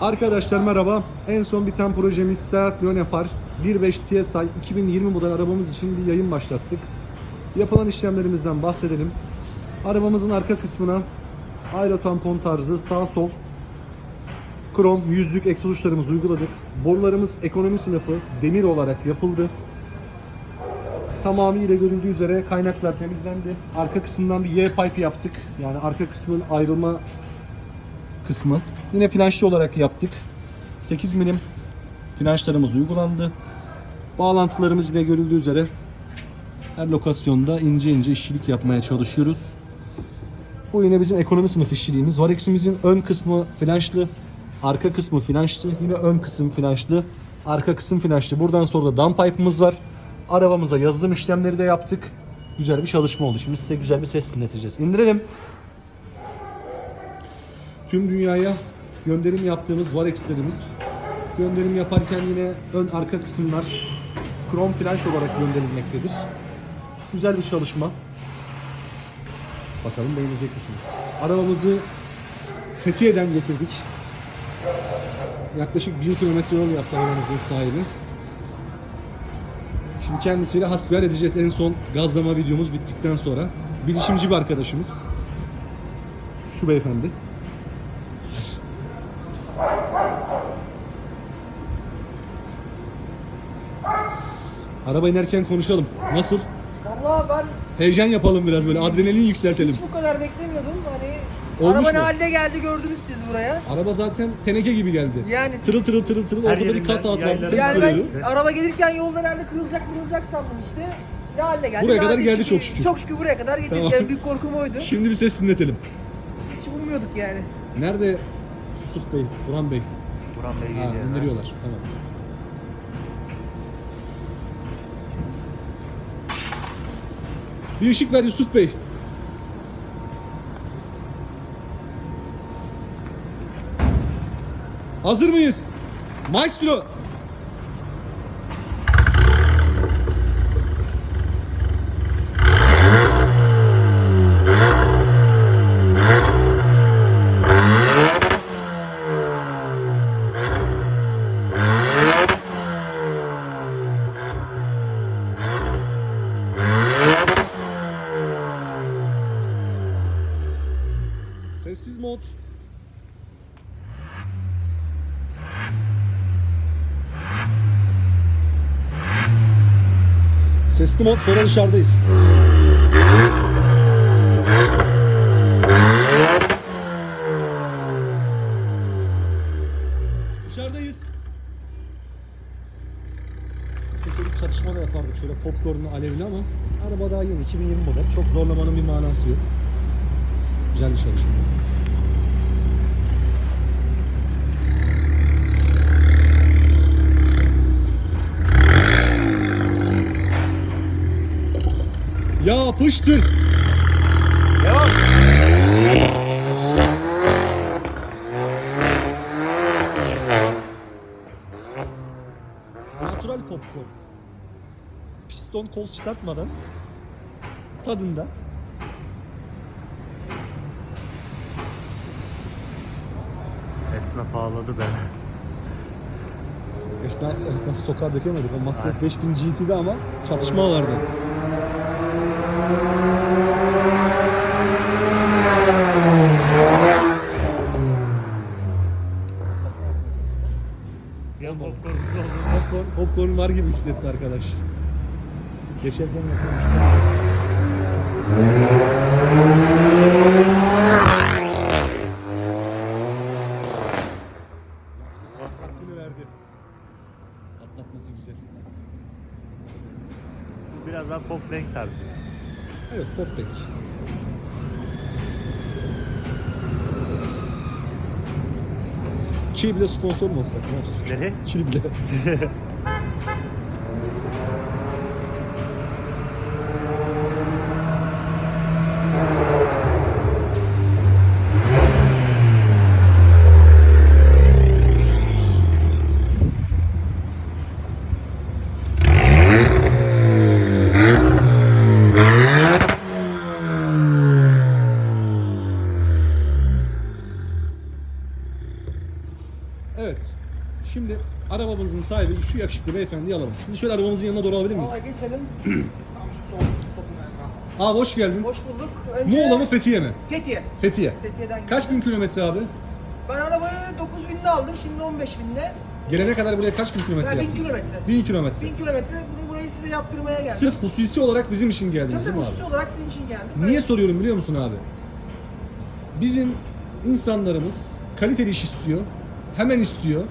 Arkadaşlar merhaba. En son biten projemiz Seat Leone Far 1.5 TSI 2020 model arabamız için bir yayın başlattık. Yapılan işlemlerimizden bahsedelim. Arabamızın arka kısmına aero tampon tarzı sağ sol krom yüzlük egzoz uçlarımızı uyguladık. Borularımız ekonomi sınıfı demir olarak yapıldı. Tamamıyla görüldüğü üzere kaynaklar temizlendi. Arka kısımdan bir Y pipe yaptık. Yani arka kısmın ayrılma kısmı. Yine flanşlı olarak yaptık. 8 milim flanşlarımız uygulandı. Bağlantılarımız yine görüldüğü üzere her lokasyonda ince ince işçilik yapmaya çalışıyoruz. Bu yine bizim ekonomi sınıf işçiliğimiz. Varex'imizin ön kısmı flanşlı, arka kısmı flanşlı, yine ön kısım flanşlı, arka kısım flanşlı. Buradan sonra da downpipe'ımız var. Arabamıza yazılım işlemleri de yaptık. Güzel bir çalışma oldu. Şimdi size güzel bir ses dinleteceğiz. İndirelim. Tüm dünyaya gönderim yaptığımız Varex'lerimiz. Gönderim yaparken yine ön arka kısımlar krom flanş olarak gönderilmektedir. Güzel bir çalışma. Bakalım beğenecek misiniz? Arabamızı Fethiye'den getirdik. Yaklaşık 1 kilometre yol yaptı arabamızın sahibi. Şimdi kendisiyle hasbihal edeceğiz en son gazlama videomuz bittikten sonra. Bilişimci bir arkadaşımız. Şu beyefendi. Araba inerken konuşalım. Nasıl? Vallahi ben Heyecan yapalım biraz böyle. Adrenalin yükseltelim. hiç bu kadar beklemiyordum. Hani Olmuş araba ne mu? halde geldi gördünüz siz buraya. Araba zaten teneke gibi geldi. Yani Tırıl tırıl tırıl tırıl Her ortada bir yerinden kat atladı yayları- ses yani ben araba gelirken yolda herhalde kırılacak kırılacak sandım işte. Ne halde geldi? Buraya Daha kadar geldi çok şükür. Çok şükür buraya kadar getirdik. Tamam. Yani büyük korkum oydu. Şimdi bir ses dinletelim. Hiç ummuyorduk yani. Nerede Yusuf Bey, Burhan Bey? Burhan Bey Ha, geliyor. indiriyorlar. Tamam. Bir ışık ver Yusuf Bey. Hazır mıyız? Maestro. Sesli mod sonra dışarıdayız. Dışarıdayız. İsteseydik çatışma da yapardık şöyle popcornlu alevli ama araba daha yeni 2020 model. Çok zorlamanın bir manası yok. Güzel bir çalışma. Yapıştır. Devam. Natural popcorn. Piston kol çıkartmadan tadında. Esnaf ağladı be. Esnaf, esnafı sokağa dökemedik. O Master 5000 GT'de ama çatışma vardı. Popcorn. Popcorn, popcorn var gibi hissetti arkadaş. Geçerken verdi. Atlatması güzel. Bu biraz daha pop renk tarzı. Evet, pop pek. Çiğ bile sponsor mu olsak ne yapsak? Nereye? Çiğ bile. şu yakışıklı beyefendiyi alalım. Şimdi şöyle arabamızın yanına doğru alabilir miyiz? Valla geçelim. Tam şu sol stopun Abi hoş geldin. Hoş bulduk. Önce Muğla mı Fethiye mi? Fethiye. Fethiye. Fethiye'den Kaç bin kilometre abi? Ben arabayı 9 binde aldım. Şimdi 15 binde. Gelene kadar buraya kaç bin kilometre Ben 1000 yaptın? kilometre. Bin kilometre. 1000 kilometre bunu burayı size yaptırmaya geldim. Sırf hususi olarak bizim için geldiniz Tabii değil mi abi? hususi olarak sizin için geldim. Niye soruyorum biliyor musun abi? Bizim insanlarımız kaliteli iş istiyor. Hemen istiyor.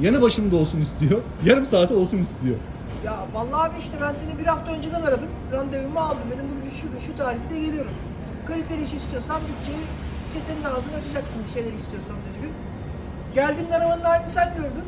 Yanı başımda olsun istiyor. Yarım saate olsun istiyor. Ya vallahi abi işte ben seni bir hafta önceden aradım. Randevumu aldım. Dedim bugün şu, şu tarihte geliyorum. Kaliteli iş istiyorsan bütçeyi kesenin ağzını açacaksın bir şeyler istiyorsan düzgün. Geldiğimde arabanın halini sen gördün.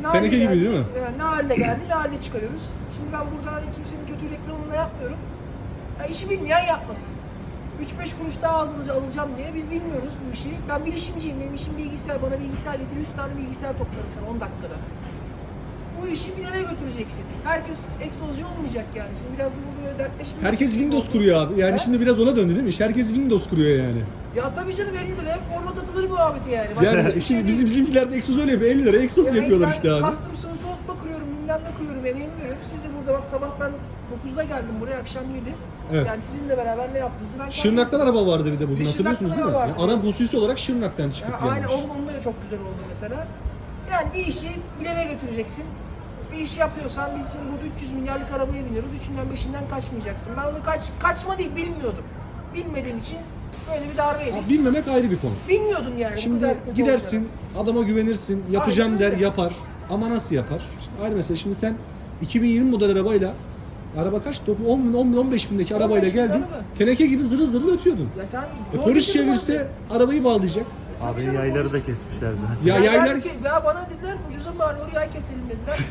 Ne halde Teneke gibi geldi- değil mi? Evet, ne halde geldi ne halde çıkarıyoruz. Şimdi ben burada hani kimsenin kötü reklamını da yapmıyorum. Ya işi bilmeyen yapmasın. 3-5 kuruş daha az alacağım diye biz bilmiyoruz bu işi. Ben bilişimciyim. Benim işim bilgisayar. Bana bilgisayar getir. 100 tane bilgisayar toplarım sana 10 dakikada. Bu işi bir nereye götüreceksin? Herkes egzozcu olmayacak yani. Şimdi biraz da burada dertleşmiyor. Herkes Windows kuruyor abi. Yani He? şimdi biraz ona döndü değil mi? iş? Herkes Windows kuruyor yani. Ya tabii canım 50 liraya format atılır muhabbeti yani. Başka Yani şimdi şey bizim bizimkiler de egzoz öyle yapıyor. 50 lira egzoz Yani yapıyorlar ben işte abi. Custom soğutma kuruyorum, bilmem ne kuruyorum, emeğimi veriyorum. Siz de burada bak sabah ben 9'da geldim buraya, akşam 7. Evet. Yani sizinle beraber ne yaptığınızı ben Şırnak'tan araba vardı bir de bugün Bir hatırlıyorsunuz değil mi? araba vardı. Yani adam hususi olarak Şırnak'tan çıkıp Ya, aynen gelmiş. onun, onun da çok güzel oldu mesela. Yani bir işi bilene götüreceksin. Bir iş yapıyorsan biz şimdi burada 300 milyarlık arabaya biniyoruz. Üçünden beşinden kaçmayacaksın. Ben onu kaç, kaçma değil bilmiyordum. Bilmediğim için böyle bir darbe yedik. Bilmemek ayrı bir konu. Bilmiyordum yani bu Şimdi kadar kötü gidersin, adama güvenirsin, yapacağım Aynen der, öyle. yapar. Ama nasıl yapar? İşte ayrı mesele. Şimdi sen 2020 model arabayla araba kaç? 10 bin, 10 bin, 15 bindeki 15 arabayla bin geldin. araba. Teneke gibi zırıl zırıl ötüyordun. Ya sen E, polis çevirse arabayı bağlayacak. Abi canım, yayları da kesmişler zaten. Ya Ya, yaylar... ya bana dediler ucuza var oraya keselim dediler.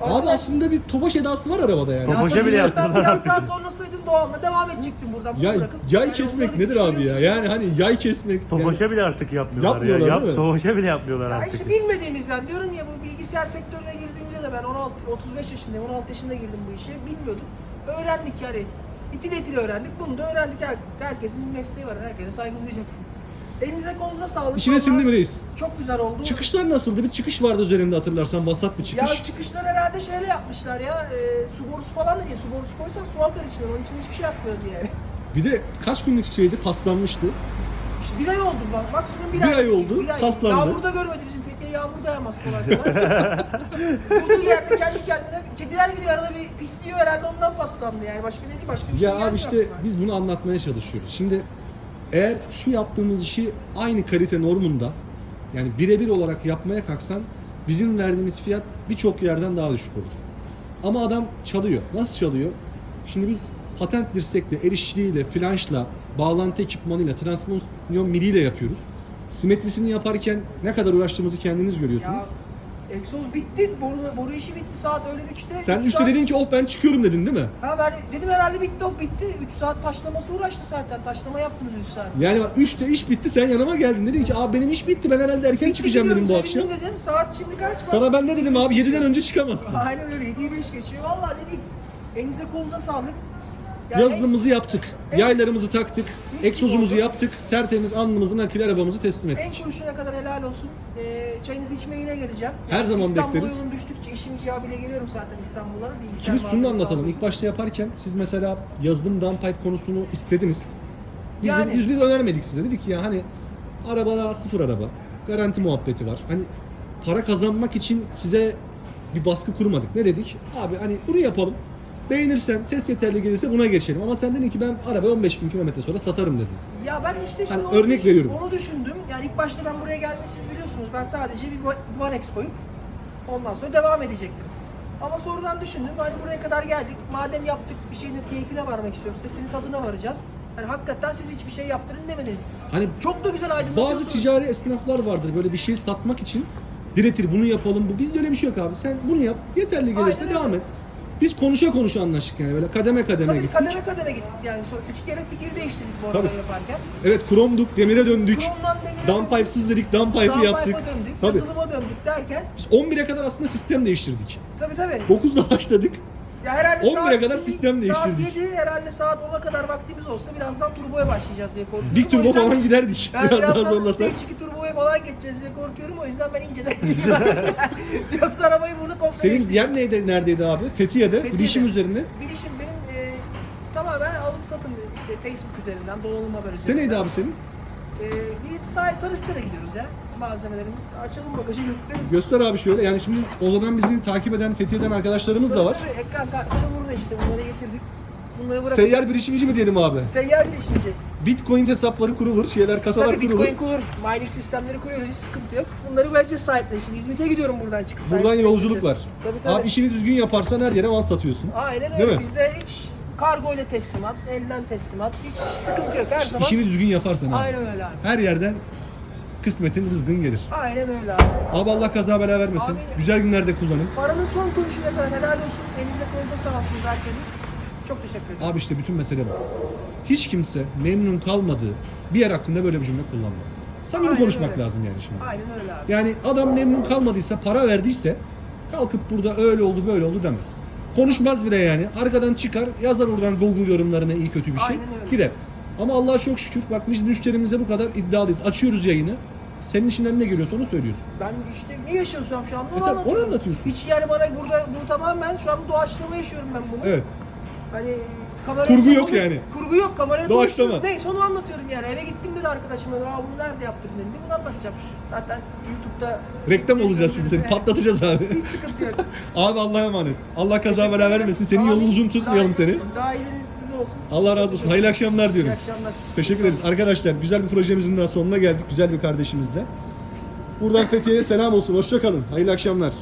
Abi aslında bir tofaş edası var arabada yani. Tofaş- Boşa tabii bile canım, Ben yaptılar biraz daha sonrasaydım doğalına devam edecektim buradan. bunu Ya, bırakıp. yay Yani kesmek nedir abi ya? Yani hani yay kesmek. yani- Tofaşa bile artık yapmıyorlar, Yapmıyorlar ya. Yap? Tofaşa bile yapmıyorlar Ya artık. işte bilmediğimizden diyorum ya bu bilgisayar sektörüne girdiğimizde de ben 16 35 yaşındayım 16 yaşında girdim bu işe bilmiyordum. Öğrendik yani. İtile itile öğrendik. Bunu da öğrendik. Her, herkesin bir mesleği var. Herkese saygı duyacaksın. Elinize kolunuza sağlık. İçine sindi mi reis? Çok güzel oldu. Çıkışlar nasıldı? Bir çıkış vardı üzerinde hatırlarsan. Vasat bir çıkış. Ya çıkışlar herhalde şeyle yapmışlar ya. E, su borusu falan da değil. Su borusu koysan su akar içinden. Onun için hiçbir şey yapmıyordu yani. Bir de kaç günlük şeydi? Paslanmıştı. İşte bir ay oldu bak. Maksimum bir, Bir ay oldu, Bir ay. paslandı. Yağmur da görmedi Fethiye yağmur da yağmaz kolay kolay. Durduğu yerde kendi kendine kediler gidiyor arada bir pisliyor herhalde ondan paslandı yani. Başka ne değil başka bir şey Ya abi gelmiyor işte aklıma. biz bunu anlatmaya çalışıyoruz. Şimdi eğer şu yaptığımız işi aynı kalite normunda yani birebir olarak yapmaya kalksan bizim verdiğimiz fiyat birçok yerden daha düşük olur. Ama adam çalıyor. Nasıl çalıyor? Şimdi biz patent dirsekle, el işçiliğiyle, flanşla, bağlantı ekipmanıyla, transmisyon miliyle yapıyoruz. Simetrisini yaparken ne kadar uğraştığımızı kendiniz görüyorsunuz. Ya egzoz bitti, boru, boru işi bitti saat öğlen 3'te. Sen Üç üstte saat- dedin ki oh ben çıkıyorum dedin değil mi? Ha ben dedim herhalde bitti o bitti. 3 saat taşlaması uğraştı zaten. Taşlama yaptınız 3 saat. Yani bak 3'te iş bitti sen yanıma geldin dedin ki abi benim iş bitti ben herhalde erken Bitti çıkacağım dedim bu akşam. dedim. Saat şimdi kaç? Bak, Sana ben ne dedim abi 7'den geçiyor. önce çıkamazsın. Aynen öyle 7'yi 5 geçiyor. Vallahi ne diyeyim. Elinize kolunuza sağlık. Yani Yazılımımızı yaptık. Evet. Yaylarımızı taktık. Mis Egzozumuzu yaptık. Tertemiz alnımızı nakil arabamızı teslim En ettik. kuruşuna kadar helal olsun. Ee, çayınızı içmeye yine geleceğim. Her zaman İstanbul'a bekleriz. yolum düştükçe işim icabıyla geliyorum zaten İstanbul'a. Şimdi şunu anlatalım. İlk başta yaparken siz mesela yazılım downpipe konusunu istediniz. Biz, Yani. biz, biz önermedik size. Dedik ki ya hani arabada sıfır araba. Garanti muhabbeti var. Hani para kazanmak için size bir baskı kurmadık. Ne dedik? Abi hani bunu yapalım. Beğenirsen, ses yeterli gelirse buna geçelim. Ama sen dedin ki ben arabayı 15 bin kilometre sonra satarım dedin. Ya ben işte şimdi Hani onu, örnek düşün- veriyorum. onu düşündüm. Yani ilk başta ben buraya geldiğinde siz biliyorsunuz ben sadece bir va- Varex koyup ondan sonra devam edecektim. Ama sonradan düşündüm hani buraya kadar geldik. Madem yaptık bir şeyin de keyfine varmak istiyoruz. Sesinin tadına varacağız. Hani hakikaten siz hiçbir şey yaptırın demediniz. Hani Çok da güzel aydınlatıyorsunuz. Bazı ticari esnaflar vardır böyle bir şey satmak için diretir bunu yapalım bu. Bizde öyle bir şey yok abi. Sen bunu yap yeterli gelirse Aynen devam öyle. et. Biz konuşa konuşa anlaştık yani böyle kademe kademe Tabii gittik. kademe kademe gittik yani. Sonra iki kere fikir değiştirdik bu Tabii. yaparken. Evet kromduk, demire döndük. Kromdan demire Downpipe'sız dedik, downpipe'ı Downpipe'a yaptık. döndük, Tabii. yazılıma döndük derken Biz 11'e kadar aslında sistem değiştirdik. tabii tabii. 9'da başladık. Ya herhalde 11'e saat- kadar sistem değiştirdik. Saat 7 herhalde saat 10'a kadar vaktimiz olsa birazdan turboya başlayacağız diye korkuyorum. Bir turbo O yüzden falan giderdik. Ben Biraz daha birazdan zorlasak. Stage 2 turboya falan geçeceğiz diye korkuyorum. O yüzden ben inceden Yoksa arabayı burada komple Senin değiştireceğiz. yer neydi, neredeydi abi? Fethiye'de, Fethiye'de. bilişim üzerine. Bilişim benim e, tamamen alım satım işte Facebook üzerinden donanım haber Site neydi abi senin? E, bir sağ, sarı sitede gidiyoruz ya malzemelerimiz. Açalım bagajı gösterelim. Göster abi şöyle. Yani şimdi Ozan'dan bizi takip eden, Fethiye'den arkadaşlarımız da var. Tabii, ekran kartları burada işte bunları getirdik. Bunları bırakıp Seyyar bilişimci mi diyelim abi? Seyyar bilişimci. Bitcoin hesapları kurulur, şeyler, kasalar Tabii kurulur. Bitcoin kurulur. Mining sistemleri kuruyoruz. Hiç sıkıntı yok. Bunları vereceğiz sahiplerine. Şimdi İzmit'e gidiyorum buradan çıkıp. Buradan sahiplerine yolculuk gideceğiz. var. Tabii tabii. Abi işini düzgün yaparsan her yere mal satıyorsun. Aynen Değil öyle. mi? Bizde hiç kargo ile teslimat, elden teslimat. Hiç sıkıntı yok. Her zaman. İşini düzgün yaparsan abi. Aynen öyle abi. Her yerden kısmetin, rızkın gelir. Aynen öyle abi. Abi Allah kaza bela vermesin. Amin. Güzel günlerde kullanın. Paranın son kuruşuna kadar helal olsun. Elinize kolunuza sağlık herkesin. Çok teşekkür ederim. Abi işte bütün mesele bu. Hiç kimse memnun kalmadığı bir yer hakkında böyle bir cümle kullanmaz. Samimi Aynen konuşmak öyle. lazım yani şimdi. Aynen öyle abi. Yani adam memnun kalmadıysa, para verdiyse kalkıp burada öyle oldu böyle oldu demez. Konuşmaz bile yani. Arkadan çıkar, yazar oradan Google yorumlarına iyi kötü bir şey. Aynen öyle. Gider. Ama Allah'a çok şükür bak biz müşterimize bu kadar iddialıyız. Açıyoruz yayını. Senin içinden ne geliyorsa onu söylüyorsun. Ben işte ne yaşıyorsam şu anda onu E tabii, onu anlatıyorum. anlatıyorsun. Hiç yani bana burada bu tamamen şu an doğaçlama yaşıyorum ben bunu. Evet. Hani kamera Kurgu yok yani. Kurgu yok kameraya Doğaçlama. doğru- Neyse onu anlatıyorum yani. Eve gittim dedi arkadaşım. Aa bunu nerede yaptın dedi. Bunu anlatacağım. Zaten YouTube'da Reklam olacağız şimdi seni. Patlatacağız abi. Hiç sıkıntı yok. Abi Allah'a emanet. Allah kaza bela vermesin. Senin Amin. yolunu uzun tutmayalım seni. Daha ileriniz size olsun. Allah razı olsun. Hayırlı akşamlar diyorum. İyi akşamlar. Teşekkür ederiz. Arkadaşlar güzel bir projemizin daha sonuna geldik. Güzel bir kardeşimizle. Buradan Fethiye'ye selam olsun. Hoşça kalın. Hayırlı akşamlar.